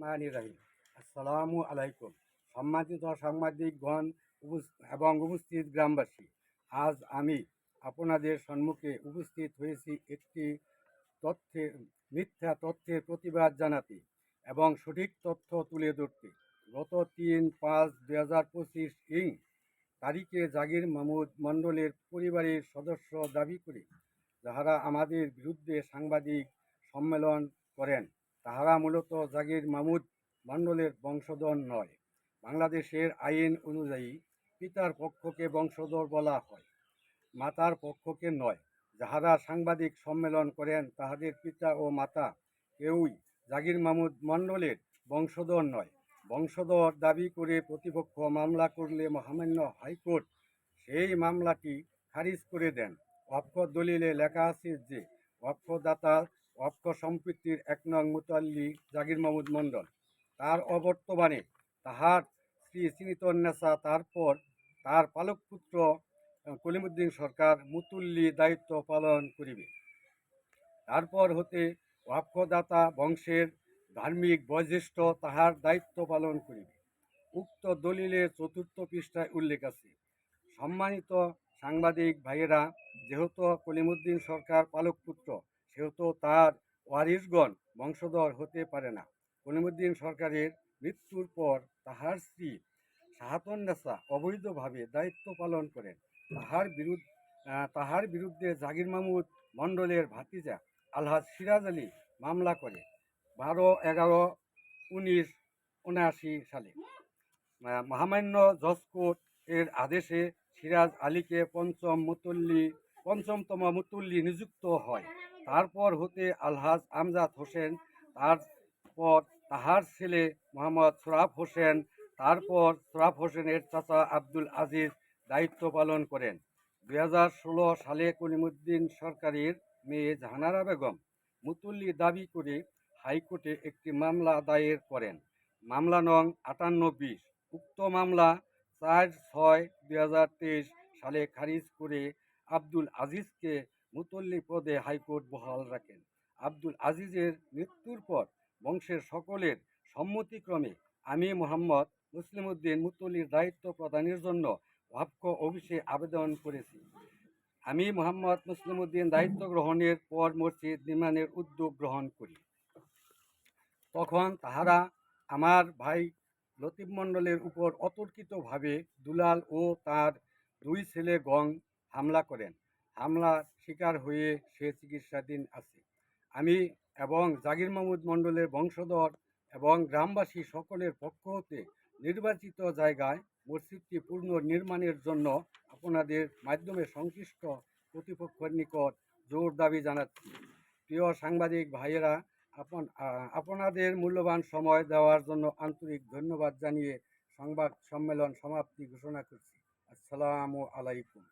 রহমান রাহিম আসসালামু আলাইকুম। সম্মানিত সাংবাদিকগণ এবং উপস্থিত গ্রামবাসী, আজ আমি আপনাদের সম্মুখে উপস্থিত হয়েছি একটি তথ্যের মিথ্যা তথ্যের প্রতিবাদ জানাতে এবং সঠিক তথ্য তুলে ধরতে। গত তিন পাঁচ দুই হাজার পঁচিশ ইং তারিখে জাগির মাহমুদ মণ্ডলের পরিবারের সদস্য দাবি করে, যাহারা আমাদের বিরুদ্ধে সাংবাদিক সম্মেলন করেন। তাহারা মূলত জাগির মাহমুদ মণ্ডলের বংশধর নয়। বাংলাদেশের আইন অনুযায়ী পিতার পক্ষকে বংশধর বলা হয়, মাতার পক্ষকে নয়। যাহারা সাংবাদিক সম্মেলন করেন, তাহাদের পিতা ও মাতা কেউই জাগির মাহমুদ মণ্ডলের বংশধর নয়। বংশধর দাবি করে প্রতিপক্ষ মামলা করলে মহামান্য হাইকোর্ট সেই মামলাটি খারিজ করে দেন। অক্ষ দলিলে লেখা আছে যে অক্ষদাতা অক্ষ সম্পত্তির এক নং মুতাল্লি জাগির মাহমুদ মণ্ডল। তার অবর্তমানে তাহার স্ত্রী সিনিতন্নেসা তারপর তার পালক পুত্র কলিমুদ্দিন সরকার মুতুল্লি দায়িত্ব পালন করিবে। তারপর হতে অক্ষদাতা বংশের ধার্মিক বয়োজ্যেষ্ঠ তাহার দায়িত্ব পালন করিবে। উক্ত দলিলের চতুর্থ পৃষ্ঠায় উল্লেখ আছে, সম্মানিত সাংবাদিক ভাইয়েরা, যেহেতু কলিমুদ্দিন সরকার পালক পুত্র সেহেতু তার ওয়ারিশগণ বংশধর হতে পারে না। কলিমুদ্দিন সরকারের মৃত্যুর পর তাহার স্ত্রী সাহাতন শাহাতন্নেসা অবৈধভাবে দায়িত্ব পালন করেন। তাহার বিরুদ্ধ তাহার বিরুদ্ধে জাগির মাহমুদ মণ্ডলের ভাতিজা আলহাজ সিরাজ আলী মামলা করে। বারো এগারো উনিশ উনআশি সালে। মহামান্য জজ কোর্ট এর আদেশে সিরাজ আলীকে পঞ্চম মুতল্লি, পঞ্চমতম মুতল্লি নিযুক্ত হয়। তারপর হতে আলহাজ আমজাদ হোসেন, তারপর তাহার ছেলে মোহাম্মদ সোরাফ হোসেন, তারপর সোরাফ হোসেনের চাচা আব্দুল আজিজ দায়িত্ব পালন করেন। দু হাজার ষোলো সালে কলিমুদ্দিন সরকারের মেয়ে জাহানারা বেগম মুতুল্লি দাবি করে হাইকোর্টে একটি মামলা দায়ের করেন। মামলা নং আটান্ন বিশ উক্ত মামলা চার ছয় দুই সালে খারিজ করে আব্দুল আজিজকে মুতল্লি পদে হাইকোর্ট বহাল রাখেন। আব্দুল আজিজের মৃত্যুর পর বংশের সকলের সম্মতিক্রমে আমি মোহাম্মদ মুসলিম উদ্দিন মুতল্লির দায়িত্ব প্রদানের জন্য ওয়াক্ফ অফিসে আবেদন করেছি। আমি মোহাম্মদ মুসলিম উদ্দিন দায়িত্ব গ্রহণের পর মসজিদ নির্মাণের উদ্যোগ গ্রহণ করি। তখন তাহারা আমার ভাই লতিফ মণ্ডলের উপর অতর্কিতভাবে দুলাল ও তার দুই ছেলে গং হামলা করেন। হামলা শিকার হয়ে সে চিকিৎসাধীন আছে। আমি এবং জাগির মাহমুদ মণ্ডলের বংশধর এবং গ্রামবাসী সকলের পক্ষ হতে নির্বাচিত জায়গায় মসজিদটি পূর্ণ নির্মাণের জন্য আপনাদের মাধ্যমে সংশ্লিষ্ট কর্তৃপক্ষের নিকট জোর দাবি জানাচ্ছি। প্রিয় সাংবাদিক ভাইয়েরা, আপন আপনাদের মূল্যবান সময় দেওয়ার জন্য আন্তরিক ধন্যবাদ জানিয়ে সংবাদ সম্মেলন সমাপ্তি ঘোষণা করছি। আসসালামু আলাইকুম।